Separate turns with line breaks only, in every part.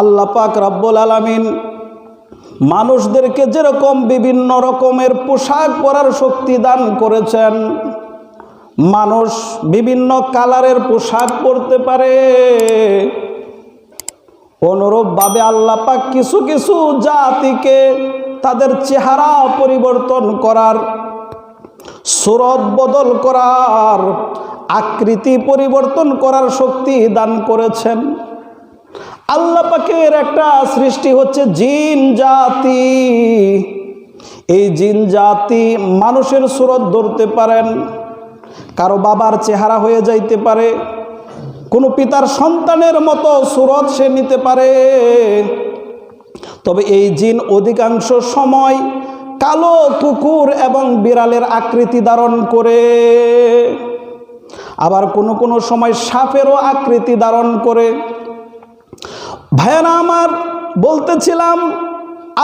আল্লাহ পাক রাব্বুল আলামিন মানুষদেরকে যেরকম বিভিন্ন রকমের পোশাক পরার শক্তি দান করেছেন, মানুষ বিভিন্ন কালারের পোশাক পরতে পারে। অনুরূপভাবে আল্লাহ পাক কিছু কিছু জাতিকে তাদের চেহারা পরিবর্তন করার, সুরত বদল করার, আকৃতি পরিবর্তন করার শক্তি দান করেছেন। আল্লাহ পাকের একটা সৃষ্টি হচ্ছে জিন জাতি। এই জিন জাতি মানুষের সুরত ধরতে পারেন, কারও বাবার চেহারা হয়ে যাইতে পারে, কোনো পিতার সন্তানের মতো সুরত সে নিতে পারে। তবে এই জিন অধিকাংশ সময় কালো কুকুর এবং বিড়ালের আকৃতি ধারণ করে। আবার কোনো কোনো সময় সাপেরও আকৃতি ধারণ করে। ভাইয়ারা আমার বলতেছিলাম,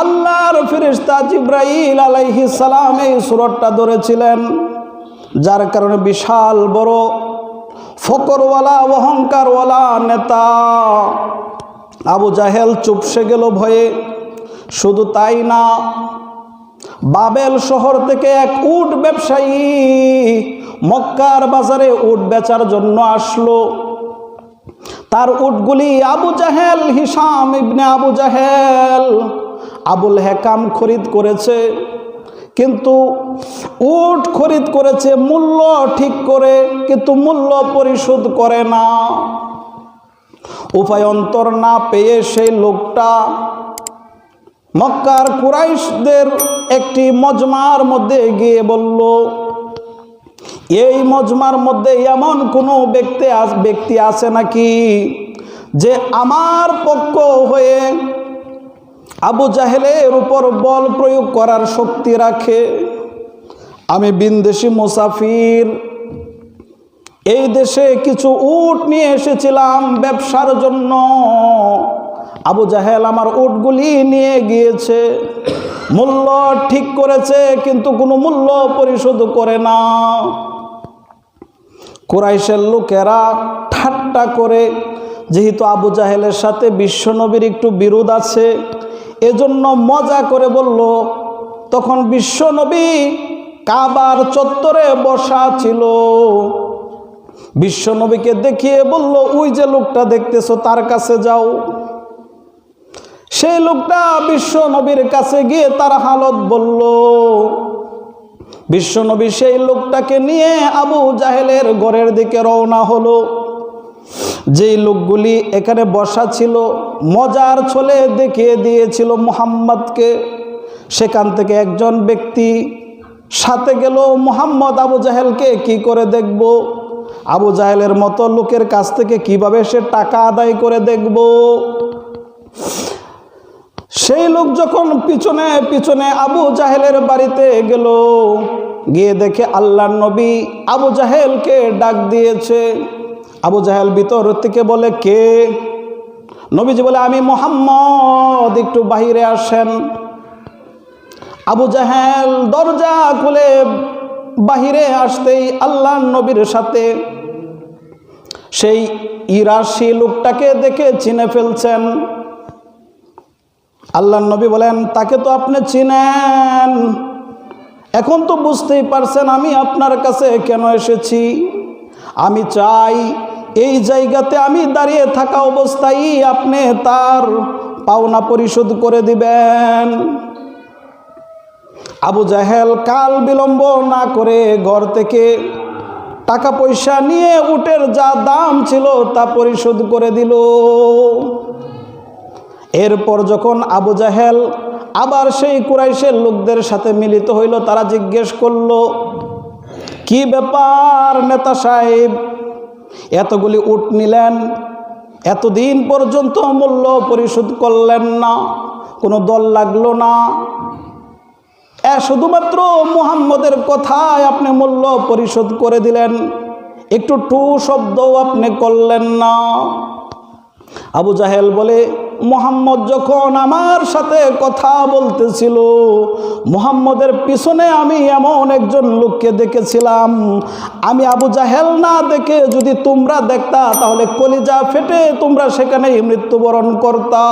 আল্লাহর ফিরিস্তা জিব্রাইল আলাইহি সালাম এই সুরটটা ধরেছিলেন, যার কারণে বিশাল বড় ফকরওয়ালা, অহংকারওয়ালা নেতা আবু জাহেল চুপসে গেল ভয়ে। শুধু তাই না, বাবেল শহর থেকে এক উট ব্যবসায়ী মক্কার বাজারে উট বেচার জন্য আসলো। তার উটগুলি আবু জাহেল হিসাম ইবনে আবু জাহেল, আবুল হেকাম খরিদ করেছে। কিন্তু উট খরিদ করেছে, মূল্য ঠিক করে, কিন্তু মূল্য পরিশোধ করে না। উপায়ন্তর না পেয়ে সেই লোকটা মক্কার কুরাইশদের একটি মজমার মধ্যে গিয়ে বলল এই মজমার মধ্যে এমন কোনো ব্যক্তি ব্যক্তি আছে নাকি যে আমার পক্ষ হয়ে আবু জাহেলের উপর বল প্রয়োগ করার শক্তি রাখে? আমি বিনদেশি মুসাফির। এই দেশে কিছু উট নিয়ে এসেছিলাম ব্যবসার জন্য। আবু জাহেল আমার উটগুলি নিয়ে গিয়েছে। মূল্য ঠিক করেছে, কিন্তু কোনো মূল্য পরিশোধ করে না। কোরাইশের লোকেরা ঠাট্টা করে, যেহেতু আবু জাহেলের সাথে বিশ্বনবীর একটু বিরোধ আছে, এজন্য মজা করে বলল, তখন বিশ্বনবী কাবার চত্বরে বসা ছিল। বিশ্বনবীকে দেখিয়ে বলল, ওই যে লোকটা দেখতেছো, তার কাছে যাও। সেই লোকটা বিশ্বনবীর কাছে গিয়ে তার হালত বলল বিশ্বনবী সেই লোকটাকে নিয়ে আবু জাহেলের ঘরের দিকে রওনা হলো। যেই লোকগুলি এখানে বসা ছিল, মজার ছলে দেখিয়ে দিয়েছিল মোহাম্মদকে। সেখান থেকে একজন ব্যক্তি সাথে গেল, মোহাম্মদ, আবু জাহেলকে কি করে দেখব? আবু জাহেলের মতো লোকের কাছ থেকে কীভাবে সে টাকা আদায় করে দেখব? সেই লোক যখন পিছনে পিছনে আবু জাহেলের বাড়িতে গেল, গিয়ে দেখে আল্লাহ নবী আবু জাহেলকে ডাক দিয়েছে। আবু জাহেল ভিতর থেকে বলে, কে? নবীজি বলে, আমি মোহাম্মদ, একটু বাহিরে আসেন। আবু জাহেল দরজা খুলে বাহিরে আসতেই আল্লাহ নবীর সাথে সেই ইরাশি লোকটাকে দেখে চিনে ফেলছেন। আল্লাহ নবী বলেন, তাকে তো আপনি চিনেন। এখন তো বুঝতেই পারছেন আমি আপনার কাছে কেন এসেছি। আমি চাই এই জায়গাতে আমি দাঁড়িয়ে থাকা অবস্থায় আপনি তার পাওনা পরিশোধ করে দিবেন। আবু জাহেল কাল বিলম্ব না করে ঘর থেকে টাকা পয়সা নিয়ে উটের যা দাম ছিল তা পরিশোধ করে দিল। এরপর যখন আবু জাহেল আবার সেই কুরাইশের লোকদের সাথে মিলিত হইল, তারা জিজ্ঞেস করল, কি ব্যাপার নেতা সাহেব? এতগুলি উট নিলেন, এতদিন পর্যন্ত মূল্য পরিশোধ করলেন না, কোনো দল লাগল না। এ শুধুমাত্র মুহাম্মদের কথায় আপনি মূল্য পরিশোধ করে দিলেন, একটু টু শব্দও আপনি করলেন না। আবু জাহেল বলে মোহাম্মদ যখন আমার সাথে কথা বলতেছিল, মোহাম্মদের পিছনে আমি এমন একজন লোককে দেখেছিলাম। আমি আবু জাহেল না দেখে যদি তোমরা দেখতা, তাহলে কলিজা ফেটে তোমরা সেখানেই মৃত্যুবরণ করতা।